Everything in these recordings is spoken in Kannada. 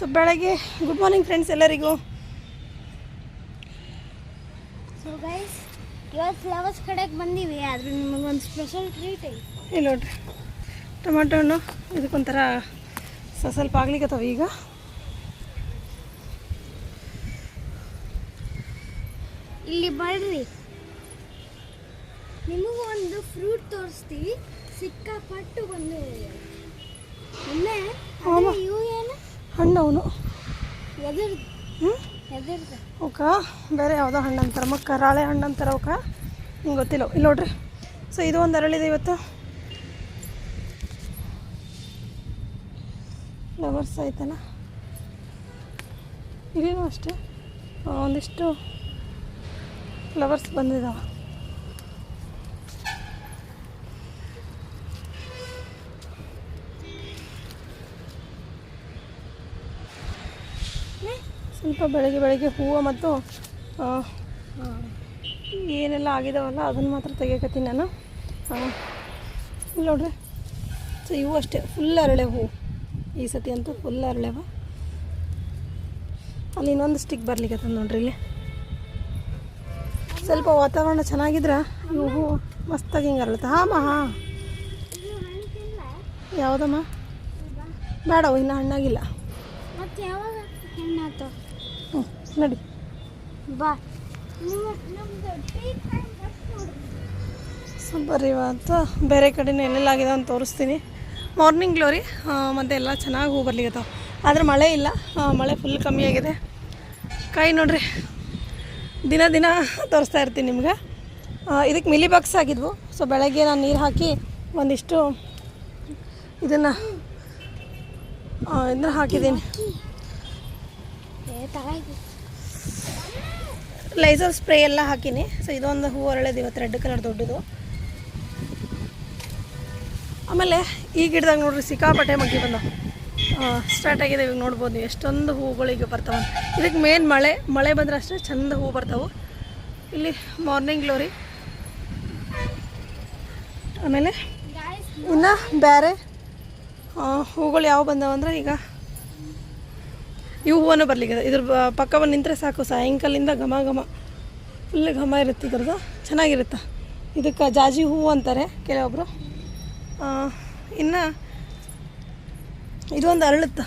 ಸೊ ಬೆಳಗ್ಗೆ ಗುಡ್ ಮಾರ್ನಿಂಗ್ ಫ್ರೆಂಡ್ಸ್ ಎಲ್ಲರಿಗೂ. ಸೊ ಗೈಸ್ ಇವತ್ತು ಫ್ಲವರ್ಸ್ ಕಡೆಗೆ ಬಂದೀವಿ ಆದ್ರೆ ನಿಮಗೊಂದು ಸ್ಪೆಷಲ್ ಟ್ರೀಟ್ ಐತಿ. ಇಲ್ಲಿ ನೋಡ್ರಿ ಟೊಮೆಟೊ ಹಣ್ಣು ಇದಕ್ಕೊಂಥರ ಸ್ವಲ್ಪ ಆಗ್ಲಿಕ್ಕತ್ತವ ಈಗ. ಇಲ್ಲಿ ಬರ್ರಿ. ನಿಮಗೂ ಒಂದು ಫ್ರೂಟ್ ತೋರಿಸ್ತೀವಿ. ಸಿಕ್ಕಾಪಟ್ಟು ಬಂದು ಏನು ಹಣ್ಣು ಅವನು ಹ್ಞೂ ಅವಕ್ಕ ಬೇರೆ ಯಾವುದೋ ಹಣ್ಣು ಅಂತಾರೆ ಮಕ್ಕ ರಾಳೆ ಹಣ್ಣು ಅಂತಾರೆ ಅವಕ್ಕ ಹಿಂಗೆ ಗೊತ್ತಿಲ್ಲ. ಇಲ್ಲಿ ನೋಡ್ರಿ. ಸೊ ಇದು ಒಂದು ಅರಳಿದೆ ಇವತ್ತು. ಫ್ಲವರ್ಸ್ ಆಯ್ತಲ್ಲ ಇದೇನು ಅಷ್ಟೇ. ಒಂದಿಷ್ಟು ಫ್ಲವರ್ಸ್ ಬಂದಿದ್ದಾವೆ ಸ್ವಲ್ಪ ಬೆಳಗ್ಗೆ ಬೆಳಗ್ಗೆ ಹೂವು ಮತ್ತು ಏನೆಲ್ಲ ಆಗಿದಾವಲ್ಲ ಅದನ್ನು ಮಾತ್ರ ತೆಗಿಯಕತ್ತೀನಿ ನಾನು. ನೋಡ್ರಿ. ಸೊ ಇವು ಅಷ್ಟೇ ಫುಲ್ ಅರಳೆ ಹೂವು. ಈ ಸತಿ ಅಂತೂ ಫುಲ್ ಅರಳೆವ. ಅಲ್ಲಿ ಇನ್ನೊಂದು ಸ್ಟಿಕ್ ಬರ್ಲಿಕ್ಕೆ ನೋಡ್ರಿ ಇಲ್ಲಿ. ಸ್ವಲ್ಪ ವಾತಾವರಣ ಚೆನ್ನಾಗಿದ್ರೆ ಇವು ಹೂವು ಮಸ್ತಾಗಿ ಹಿಂಗೆ ಅರಳುತ್ತೆ. ಹಾಂ ಹಾಂ. ಯಾವುದಮ್ಮ? ಬೇಡವು, ಇನ್ನೂ ಹಣ್ಣಾಗಿಲ್ಲ. ಹ್ಞೂ ನಡಿ. ಬಾ. ಸೊ ಬರ್ರಿ ಇವತ್ತು ಬೇರೆ ಕಡೆನೂ ಎಲ್ಲೆಲ್ಲಾಗಿದೆ ಅಂತ ತೋರಿಸ್ತೀನಿ. ಮಾರ್ನಿಂಗ್ ಗ್ಲೋರಿ ಮತ್ತು ಎಲ್ಲ ಚೆನ್ನಾಗಿ ಹೂ ಬರ್ಲಿಕ್ಕತ್ತಾವೆ ಆದರೆ ಮಳೆ ಇಲ್ಲ. ಮಳೆ ಫುಲ್ ಕಮ್ಮಿ ಆಗಿದೆ. ಕೈ ನೋಡ್ರಿ. ದಿನ ದಿನ ತೋರಿಸ್ತಾ ಇರ್ತೀನಿ ನಿಮ್ಗೆ. ಇದಕ್ಕೆ ಮಿಲಿ ಬಾಕ್ಸ್ ಆಗಿದ್ವು. ಸೊ ಬೆಳಗ್ಗೆ ನಾನು ನೀರು ಹಾಕಿ ಒಂದಿಷ್ಟು ಇದನ್ನು ಇದನ್ನ ಹಾಕಿದ್ದೀನಿ. ಲೈಸರ್ ಸ್ಪ್ರೇ ಎಲ್ಲ ಹಾಕಿನಿ. ಸೊ ಇದೊಂದು ಹೂ ಒಳ್ಳೇದು ಇವತ್ತು ರೆಡ್ ಕಲರ್ ದೊಡ್ಡದು. ಆಮೇಲೆ ಈ ಗಿಡದಾಗ ನೋಡ್ರಿ ಸಿಕ್ಕಾಪಟ್ಟೆ ಮಗ್ಗಿ ಬಂದವು ಸ್ಟಾರ್ಟ್ ಆಗಿದೆ ಇವಾಗ ನೋಡ್ಬೋದು ಎಷ್ಟೊಂದು ಹೂಗಳಿಗೆ ಬರ್ತಾವೆ ಇದಕ್ಕೆ ಮೇನ್ ಮಳೆ ಮಳೆ ಬಂದ್ರೆ ಅಷ್ಟೇ ಚಂದ ಹೂ ಬರ್ತಾವೆ. ಇಲ್ಲಿ ಮಾರ್ನಿಂಗ್ ಗ್ಲೋರಿ ಆಮೇಲೆ ಇನ್ನು ಬೇರೆ ಹೂಗಳು ಯಾವ ಬಂದಾವಂದ್ರೆ ಈಗ ಇವು ಹೂವನ್ನು ಬರಲಿಕ್ಕೆ ಇದ್ರ ಪಕ್ಕವನ್ನು ಪಕ್ಕ ನಿಂತರೆ ಸಾಕು. ಸಾಯಂಕಾಲಿಂದ ಘಮ ಘಮ. ಫುಲ್ ಘಮ ಇರುತ್ತೆ ಇದ್ರದ್ದು. ಚೆನ್ನಾಗಿರುತ್ತೆ. ಇದಕ್ಕೆ ಜಾಜಿ ಹೂವು ಅಂತಾರೆ ಕೆಲವೊಬ್ಬರು ಇನ್ನು ಇದೊಂದು ಅರಳುತ್ತೆ.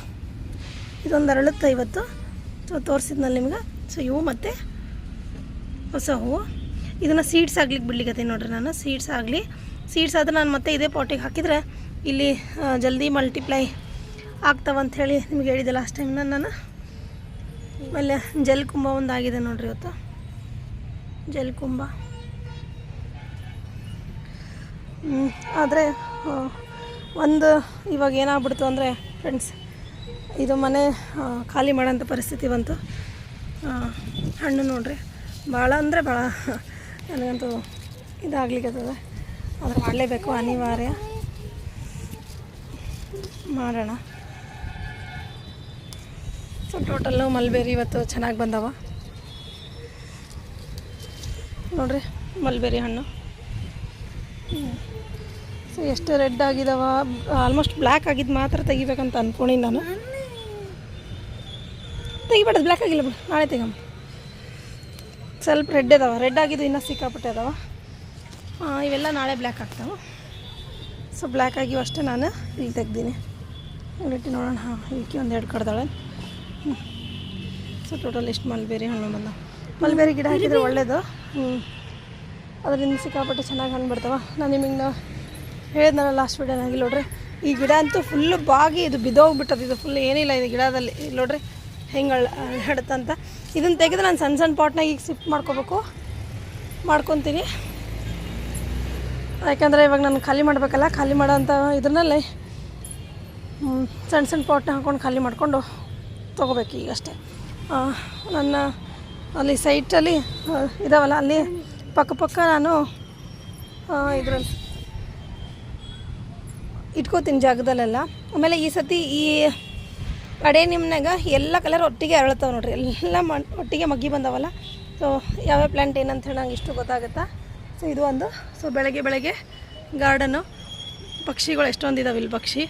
ಇದೊಂದು ಅರಳುತ್ತೆ ಇವತ್ತು. ಸೊ ತೋರಿಸಿದ್ನಲ್ಲ ನಿಮ್ಗೆ? ಸೊ, ಇವು ಮತ್ತು ಹೊಸ ಹೂವು. ಇದನ್ನು ಸೀಡ್ಸ್ ಆಗ್ಲಿಕ್ಕೆ ಬಿಡ್ಲಿಕ್ಕೆ ನೋಡ್ರಿ ನಾನು. ಸೀಡ್ಸ್ ಆಗಲಿ. ಸೀಡ್ಸ್ ಆದರೆ ನಾನು ಮತ್ತೆ ಇದೇ ಪಾಟಿಗೆ ಹಾಕಿದರೆ ಇಲ್ಲಿ ಜಲ್ದಿ ಮಲ್ಟಿಪ್ಲೈ ಆಗ್ತಾವಂತ ಹೇಳಿ ನಿಮ್ಗೆ ಹೇಳಿದೆ ಲಾಸ್ಟ್ ಟೈಮ್ ನಾನು ಆಮೇಲೆ ಜಲ್ ಕುಂಭ ಒಂದು ಆಗಿದೆ ನೋಡ್ರಿ ಇವತ್ತು. ಜಲ್ ಕುಂಭ ಆದರೆ ಒಂದು ಇವಾಗ ಏನಾಗ್ಬಿಡ್ತು ಅಂದರೆ ಫ್ರೆಂಡ್ಸ್ ಇದು ಮನೆ ಖಾಲಿ ಮಾಡೋಂಥ ಪರಿಸ್ಥಿತಿ ಬಂತು. ಹಣ್ಣು ನೋಡ್ರಿ. ಭಾಳ ಅಂದರೆ ಭಾಳ ನನಗಂತೂ ಇದಾಗ್ಲಿಕ್ಕತ್ತದ ಆದ್ರೆ ಮಾಡಲೇಬೇಕು ಅನಿವಾರ್ಯ. ಮಾಡೋಣ. ಸೊ ಟೋಟಲ್ಲು ಮಲ್ಬೇರಿ ಇವತ್ತು ಚೆನ್ನಾಗಿ ಬಂದವ. ನೋಡ್ರಿ ಮಲ್ಬೇರಿ ಹಣ್ಣು. ಸೊ ಎಷ್ಟು ರೆಡ್ ಆಗಿದಾವ? ಆಲ್ಮೋಸ್ಟ್ ಬ್ಲ್ಯಾಕ್ ಆಗಿದ್ದು ಮಾತ್ರ ತೆಗಿಬೇಕಂತ ಅನ್ಕೊಂಡಿ ನಾನು. ತೆಗಿಬೇಡ ಬ್ಲ್ಯಾಕ್ ಆಗಿಲ್ಲ ಬಿಡು, ನಾಳೆ ತೆಗಮ್ಮ. ಸ್ವಲ್ಪ ರೆಡ್ ಅದಾವ ರೆಡ್ ಆಗಿದ್ದು ಇನ್ನೂ ಸಿಕ್ಕಾಪಟ್ಟೆ ಅದಾವ ಇವೆಲ್ಲ ನಾಳೆ ಬ್ಲ್ಯಾಕ್ ಆಗ್ತಾವೆ. ಸೊ ಬ್ಲ್ಯಾಕ್ ಆಗಿವಷ್ಟೇ ನಾನು ಇಲ್ಲಿ ತೆಗ್ದೀನಿ. ಇಲ್ಲಿಟ್ಟು ನೋಡೋಣ, ಹಾಂ ಇಲ್ಲಿ ಒಂದು ಎರಡು ಕಡ್ದಾಳೆ. ಸೊ ಟೋಟಲ್ ಎಷ್ಟು ಮಲ್ಬೇರಿ ಹಣ್ಣು ಬಂದ? ಮಲ್ಬೇರಿ ಗಿಡ ಹಾಕಿದ್ರೆ ಒಳ್ಳೇದು. ಹ್ಞೂ ಅದರಿಂದ ಸಿಕ್ಕಾಪಟ್ಟೆ ಚೆನ್ನಾಗಿ ಹಣ್ಣು ಬರ್ತಾವ. ನಾನು ನಿಮಗೆ ನಾ ಹೇಳಿದ್ನಲ್ಲ ಲಾಸ್ಟ್ ವೀಡಿಯೋನಾಗಿ ನೋಡ್ರಿ ಈ ಗಿಡ ಅಂತೂ ಫುಲ್ಲು ಬಾಗಿ ಇದು ಬಿದ್ದೋಗ್ಬಿಟ್ಟದ. ಇದು ಫುಲ್ ಏನಿಲ್ಲ ಇದು ಗಿಡದಲ್ಲಿ. ಇಲ್ಲಿ ನೋಡ್ರಿ ಹೆಂಗೆ ಹಡತ್ತಂತ ಇದನ್ನು ತೆಗೆದು ನಾನು ಸಣ್ಣ ಸಣ್ಣ ಪಾಟ್ನಾಗ ಈಗ ಶಿಫ್ಟ್ ಮಾಡ್ಕೋಬೇಕು. ಮಾಡ್ಕೊತೀನಿ. ಯಾಕಂದರೆ ಇವಾಗ ನಾನು ಖಾಲಿ ಮಾಡಬೇಕಲ್ಲ ಖಾಲಿ ಮಾಡೋಂಥ ಅಂಥ ಸಣ್ಣ ಸಣ್ಣ ಪಾಟ್ನ ಹಾಕ್ಕೊಂಡು ಖಾಲಿ ಮಾಡಿಕೊಂಡು ತೊಗೋಬೇಕು ಈಗ ಅಷ್ಟೇ. ಆ, ನನ್ನ ಅಲ್ಲಿ ಸೈಟಲ್ಲಿ ಇದಾವಲ್ಲ ಅಲ್ಲಿ ಪಕ್ಕ ಪಕ್ಕ ನಾನು ಇದರಲ್ಲಿ ಇಟ್ಕೋತೀನಿ ಜಾಗದಲ್ಲೆಲ್ಲ. ಆಮೇಲೆ ಈ ಸತಿ ಈ ಅಡೆ ನಿಮ್ಮನ್ಯಾಗ ಎಲ್ಲ ಕಲರ್ ಒಟ್ಟಿಗೆ ಅರಳ್ತಾವೆ ನೋಡ್ರಿ. ಎಲ್ಲ ಮಣ್ ಒಟ್ಟಿಗೆ ಮಗ್ಗಿ ಬಂದಾವಲ್ಲ. ಸೊ ಯಾವ್ಯಾವ ಪ್ಲ್ಯಾಂಟ್ ಏನಂತ ಹೇಳಿ ನಂಗೆ ಇಷ್ಟು ಗೊತ್ತಾಗುತ್ತಾ? ಸೊ ಇದು ಒಂದು ಸೊ ಬೆಳಗ್ಗೆ ಬೆಳಗ್ಗೆ ಗಾರ್ಡನ್ನು ಪಕ್ಷಿಗಳು ಎಷ್ಟೊಂದು ಇದಾವೆ ಇಲ್ಲಿ ಪಕ್ಷಿ.